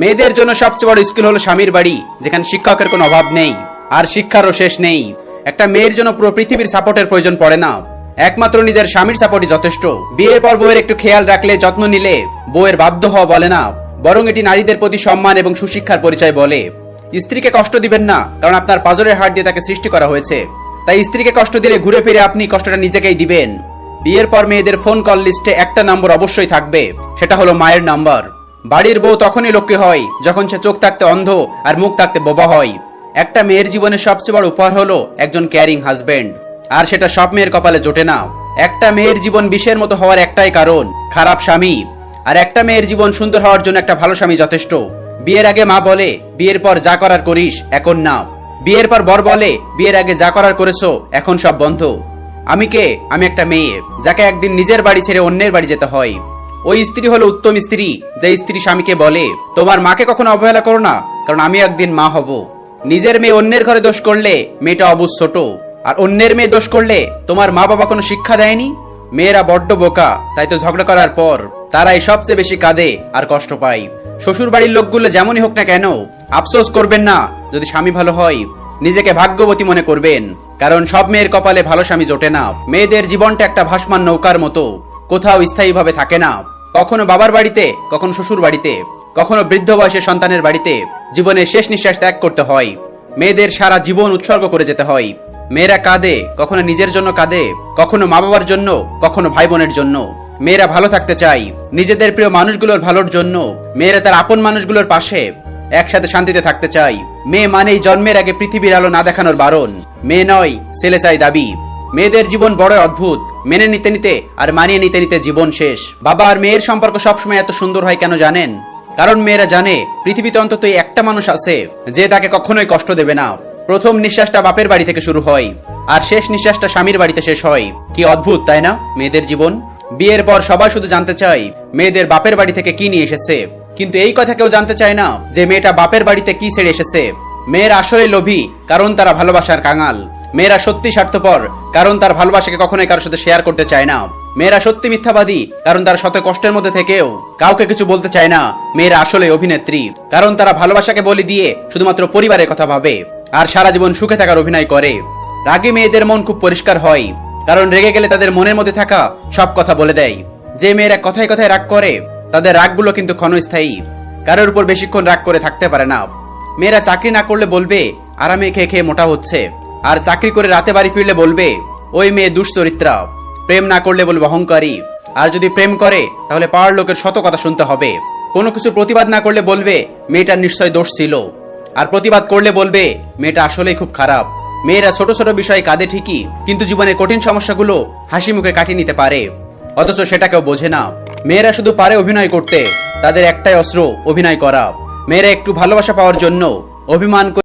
মেয়েদের জন্য সবচেয়ে বড় স্কুল হলো স্বামীর বাড়ি, যেখানে শিক্ষকের কোনো অভাব নেই, আর শিক্ষারও শেষ নেই। একটা মেয়ের জন্য পুরো পৃথিবীর সাপোর্টের প্রয়োজন পড়ে না। একমাত্র নিজের স্বামীর সাপোর্টই যথেষ্ট। বিয়ের পর বউয়ের একটু খেয়াল রাখলে যত্ন নিলে বউয়ের বাধ্য হওয়া বলে না, বরং এটি নারীদের প্রতি সম্মান এবং সুশিক্ষার পরিচয় বলে। স্ত্রীকে কষ্ট দিবেন না, কারণ আপনার পাজরের হাট দিয়ে তাকে সৃষ্টি করা হয়েছে। তাই স্ত্রীকে কষ্ট দিলে ঘুরে ফিরে আপনি কষ্টটা নিজেকেই দিবেন। বিয়ের পর মেয়েদের ফোন কল লিস্টে একটা নম্বর অবশ্যই থাকবে, সেটা হলো মায়ের নাম্বার। বাড়ির বউ তখনই লক্ষ্য হয়, যখন সে চোখ থাকতে অন্ধ আর মুখ থাকতে বোবা হয়। একটা মেয়ের জীবনের সবচেয়ে বড় উপহার হলো একজন ক্যারিং হাজবেন্ড আর সেটা সব মেয়ের কপালে জোটে না। একটা মেয়ের জীবন বিষের মতো হওয়ার একটাই কারণ, খারাপ স্বামী। আর একটা মেয়ের জীবন সুন্দর হওয়ার জন্য একটা ভালো স্বামী যথেষ্ট। বিয়ের আগে মা বলে, বিয়ের পর যা করার করিস, এখন না বিয়ের পর বর বলে, বিয়ের আগে যা করার করেছ, এখন সব বন্ধ। আমি কে? আমি একটা মেয়ে, যাকে একদিন নিজের বাড়ি ছেড়ে অন্যের বাড়ি যেতে হয়। ওই স্ত্রী হলো উত্তম স্ত্রী যে স্ত্রী স্বামীকে বলে, তোমার মাকে কখনো অবহেলা করো না, কারণ আমি একদিন মা হব। নিজের মেয়ে অন্যের ঘরে দোষ করলে মেয়েটা অবুজ ছোট, আর অন্যের মেয়ে দোষ করলে তোমার মা বাবা কোনো শিক্ষা দেয়নি? মেয়েরা বড্ড বোকা, তাই তো ঝগড়া করার পর তারাই সবচেয়ে বেশি কাঁদে আর কষ্ট পায়। শ্বশুর বাড়ির লোকগুলো যেমনই হোক না কেন, আফসোস করবেন না, যদি স্বামী ভালো হয়, নিজেকে ভাগ্যবতী মনে করবেন, কারণ সব মেয়ের কপালে ভালো স্বামী জোটে না। মেয়েদের জীবনটা একটা ভাসমান নৌকার মতো, কোথাও স্থায়ীভাবে থাকে না। কখনো বাবার বাড়িতে, কখনো শ্বশুর বাড়িতে, কখনো বৃদ্ধ বয়সে সন্তানের বাড়িতে জীবনের শেষ নিঃশ্বাস ত্যাগ করতে হয়। মেয়েদের সারা জীবন উৎসর্গ করে যেতে হয়। মেয়েরা কাঁদে, কখনো নিজের জন্য কাঁদে, কখনো মা বাবার জন্য, কখনো ভাই বোনের জন্য। মেয়েরা ভালো থাকতে চাই নিজেদের প্রিয় মানুষগুলোর ভালোর জন্য। মেয়েরা তার আপন মানুষগুলোর পাশে একসাথে শান্তিতে থাকতে চাই মেয়ে মানেই জন্মের আগে পৃথিবীর আলো না দেখানোর বারণ। মেয়ে নয়, ছেলে চাই দাবি। মেয়েদের জীবন বড় অদ্ভুত। মেনে নিতে নিতে আর মানিয়ে নিতে নিতে জীবন শেষ। বাবা আর মেয়ের সম্পর্ক সবসময় এত সুন্দর হয় কেন জানেন? কারণ মেয়েরা জানে, পৃথিবীতে অন্তত একটা মানুষ আছে, যে তাকে কখনোই কষ্ট দেবে না। প্রথম নিঃশ্বাসটা বাপের বাড়ি থেকে শুরু হয়, আর শেষ নিঃশ্বাসটা স্বামীর বাড়িতে শেষ হয়। কি অদ্ভুত, তাই না? মেয়েদের জীবন? বিয়ের পর সবাই শুধু জানতে চাই মেয়েদের বাপের বাড়ি থেকে কি নিয়ে এসেছে। কিন্তু এই কথা কেউ জানতে চায় না, যে মেয়েটা বাপের বাড়িতে কি ছেড়ে এসেছে। মেয়ের আসলে লোভী, কারণ তারা ভালোবাসার কাঙাল। মেয়েরা সত্যি স্বার্থপর, কারণ তার ভালোবাসাকে কখনোই কারোর সাথে শেয়ার করতে চায় না। মেয়েরা সত্যি মিথ্যাবাদী, কারণ তারা শত কষ্টের মধ্যে থেকেও কাউকে কিছু বলতে চায় না। মেয়েরা আসলে অভিনেত্রী, কারণ তারা ভালোবাসাকে বলি দিয়ে শুধুমাত্র পরিবারের কথা ভাবে, আর সারা জীবন সুখে থাকার অভিনয় করে। রাগী মেয়েদের মন খুব পরিষ্কার হয়, কারণ রেগে গেলে তাদের মনের মধ্যে থাকা সব কথা বলে দেয়। যে মেয়েরা কথায় কথায় রাগ করে, তাদের রাগগুলো কিন্তু ক্ষণস্থায়ী, কারোর উপর বেশিক্ষণ রাগ করে থাকতে পারে না। মেয়েরা চাকরি না করলে বলবে, আরামে খেয়ে খেয়ে মোটা হচ্ছে। আর চাকরি করে রাতে বাড়ি ফিরলে বলবে, ওই মেয়ে দুশ্চরিত্রা, প্রেম না করলে বলবে অহংকারী। আর যদি প্রেম করে, তাহলে পাওয়ার লোকের শত কথা শুনতে হবে। কোনো কিছু প্রতিবাদ না করলে বলবে, মেয়েটার নিশ্চয় দোষ ছিল। আর প্রতিবাদ করলে বলবে, মেয়েটা আসলেই খুব খারাপ। মেয়েরা ছোট ছোট বিষয়ে কাঁদে ঠিকই, কিন্তু জীবনের কঠিন সমস্যাগুলো হাসি মুখে কাটিয়ে নিতে পারে। অথচ সেটা কেউ বোঝে না। মেয়েরা শুধু পারে অভিনয় করতে, তাদের একটাই অস্ত্র, অভিনয় করা। মেয়েরা একটু ভালোবাসা পাওয়ার জন্য অভিমান